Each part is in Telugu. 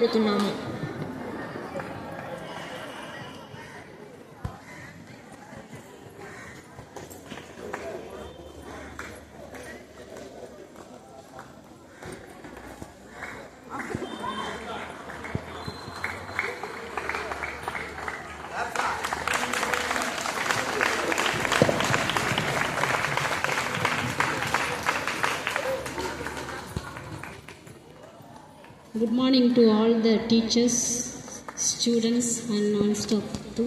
కోరుతున్నాము good morning to all the teachers students and non-stop to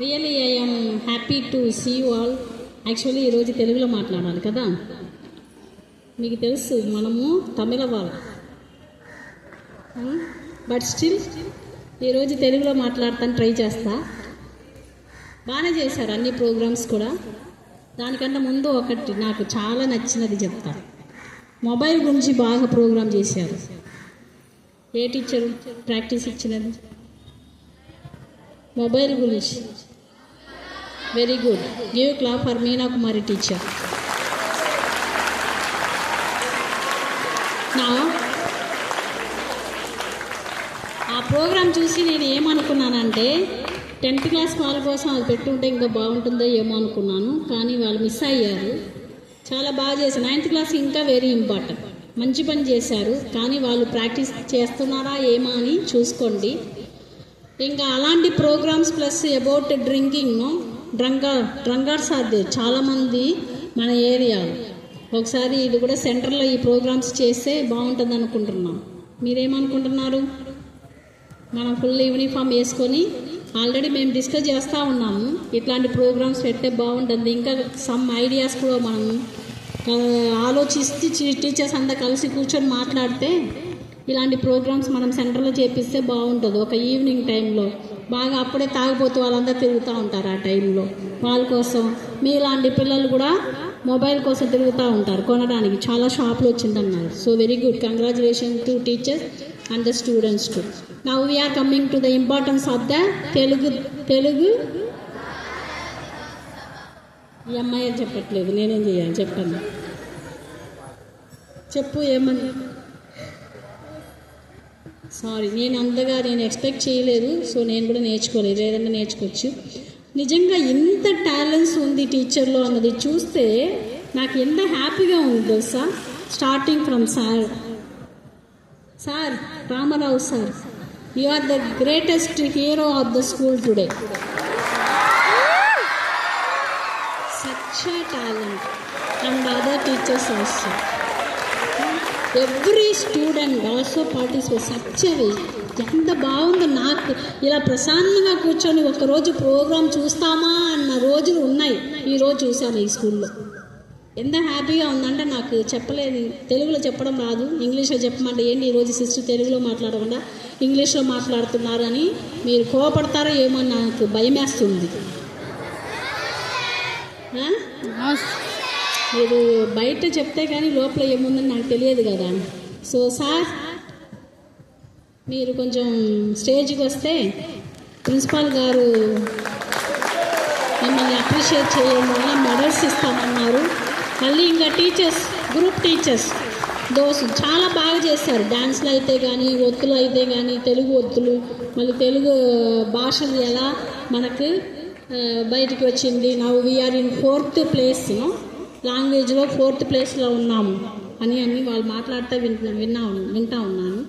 really I'm happy to see you all actually ఈరోజు తెలుగులో మాట్లాడాలి కదా? మీకు తెలుసు మనము తమిళ వాళ్ళు బట్ hmm? స్టిల్ ఈరోజు తెలుగులో మాట్లాడతాను ట్రై చేస్తా. బాగానే చేశారు అన్ని ప్రోగ్రామ్స్ కూడా. దానికంటే ముందు ఒకటి నాకు చాలా నచ్చినది చెప్తాను. మొబైల్ గురించి బాగా ప్రోగ్రామ్ చేశారు. ఏ టీచరు ప్రాక్టీస్ ఇచ్చినది? మొబైల్ గురించి. Very good give clap for Meena Kumari teacher నా ఆ ప్రోగ్రాం చూసి నేను ఏమనుకున్నానంటే టెన్త్ క్లాస్ వాళ్ళ కోసం అది పెట్టుంటే ఇంకా బాగుంటుందో ఏమో అనుకున్నాను. కానీ వాళ్ళు మిస్ అయ్యారు. చాలా బాగా చేశారు. నైన్త్ క్లాస్ ఇంకా వెరీ ఇంపార్టెంట్ మంచి పని చేశారు కానీ వాళ్ళు ప్రాక్టీస్ చేస్తున్నారా ఏమా అని చూసుకోండి. ఇంకా అలాంటి programmes plus about drinking డ్రంగా drunkards అది చాలామంది మన ఏరియాలో ఒకసారి ఇది కూడా సెంటర్లో ఈ ప్రోగ్రామ్స్ చేస్తే బాగుంటుంది అనుకుంటున్నాం. మీరేమనుకుంటున్నారు? మనం ఫుల్ యూనిఫామ్ వేసుకొని ఆల్రెడీ మేము డిస్కస్ చేస్తూ ఉన్నాము. ఇట్లాంటి ప్రోగ్రామ్స్ పెడితే బాగుంటుంది. ఇంకా సమ్ ఐడియాస్ కూడా మనం ఆలోచిస్తే టీచర్స్ అంతా కలిసి కూర్చొని మాట్లాడితే ఇలాంటి ప్రోగ్రామ్స్ మనం సెంటర్లో చేపిస్తే బాగుంటుంది. ఒక ఈవినింగ్ టైంలో బాగా అప్పుడే తాగిపోతూ వాళ్ళందరూ తిరుగుతూ ఉంటారు ఆ టైంలో. వాళ్ళ కోసం మీలాంటి పిల్లలు కూడా మొబైల్ కోసం తిరుగుతూ ఉంటారు కొనడానికి. చాలా షాపులు వచ్చిందన్నారు. So very good. Congratulation to teachers and the students too. Now we are coming to the importance of the Telugu Telugu. ఈ అమ్మాయి చెప్పట్లేదు. నేనేం చేయాలి? చెప్పండి. చెప్పు ఏమని? సారీ నేను అంతగా నేను ఎక్స్పెక్ట్ చేయలేదు సో నేను కూడా నేర్చుకోలేదు. ఏదైనా నేర్చుకోవచ్చు. నిజంగా ఇంత టాలెంట్స్ ఉంది టీచర్లో అన్నది చూస్తే నాకు ఎంత హ్యాపీగా ఉంది తెలుసా? Starting from sir sir Ramarao sir you are the greatest hero of the school today such talent and other teachers also every student also participate సచ్చవి ఎంత బాగుందో నాకు. ఇలా ప్రశాంతంగా కూర్చొని ఒకరోజు ప్రోగ్రాం చూస్తామా అన్న రోజులు ఉన్నాయి. ఈరోజు చూశాను ఈ స్కూల్లో. ఎంత హ్యాపీగా ఉందంటే నాకు చెప్పలేదు. తెలుగులో చెప్పడం రాదు. ఇంగ్లీష్లో చెప్పమంటే ఏంటి ఈరోజు సిస్టర్ తెలుగులో మాట్లాడకుండా? ఇంగ్లీష్లో మాట్లాడుతున్నారు అని మీరు కోపడతారో ఏమో నాకు భయమేస్తుంది. మీరు బయట చెప్తే కానీ లోపల ఏముందని నాకు తెలియదు కదా. సో సార్ మీరు కొంచెం స్టేజ్కి వస్తే ప్రిన్సిపాల్ గారు మిమ్మల్ని అప్రిషియేట్ చేయడం వల్ల మెడల్స్ ఇస్తామన్నారు. మళ్ళీ ఇంకా టీచర్స్ గ్రూప్ టీచర్స్ దోసు చాలా బాగా చేశారు. డ్యాన్స్లు అయితే కానీ ఒత్తులు అయితే కానీ తెలుగు ఒత్తులు మళ్ళీ తెలుగు భాషలు ఎలా మనకు బయటికి వచ్చింది. Now we are in fourth place లాంగ్వేజ్లో ఫోర్త్ ప్లేస్లో ఉన్నాము అని అని వాళ్ళు మాట్లాడితే వింటున్నా విన్నా వింటా ఉన్నాను.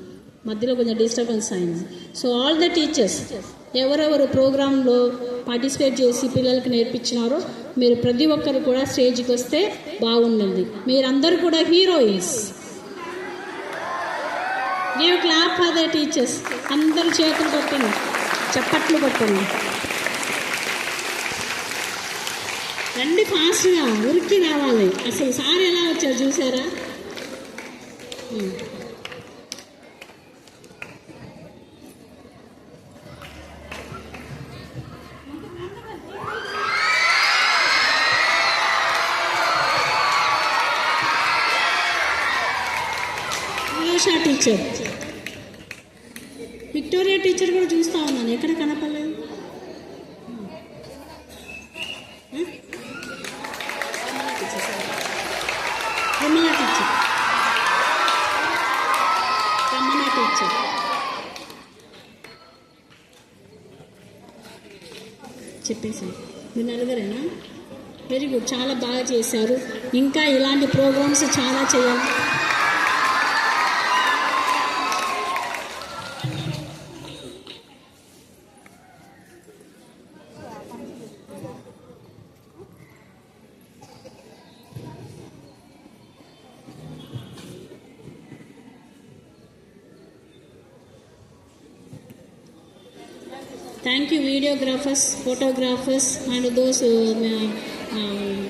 మధ్యలో కొంచెం డిస్టర్బెన్స్ అయింది. సో ఆల్ ద టీచర్స్ ఎవరెవరు ప్రోగ్రాంలో పార్టిసిపేట్ చేసి పిల్లలకి నేర్పించినారో మీరు ప్రతి ఒక్కరు కూడా స్టేజ్కి వస్తే బాగుంటుంది మీరందరూ కూడా heroines give clap for the teachers అందరూ చేతులు కొట్టండి. చప్పట్లు కొట్టండి. రండి ఫాస్ట్గా ఉరికి రావాలి. అసలు సార్ ఎలా వచ్చారు చూసారా? టీచర్. విక్టోరియా టీచర్ కూడా చూస్తా ఉన్నాను. ఎక్కడ కనపడలేదు? ఇచ్చు చెప్పేసి మీరు నలుగురేనా? Very good. చాలా బాగా చేశారు. ఇంకా ఇలాంటి ప్రోగ్రామ్స్ చాలా చేయాలి. Thank you, videographers, photographers, and those uh, um,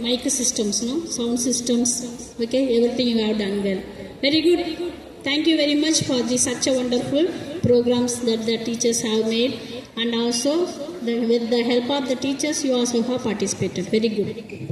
mic systems, no sound systems. Okay, everything you have done well. Very good. Thank you very much for the such a wonderful programs that the teachers have made, and also the, with the help of the teachers, you also have participated. Very good.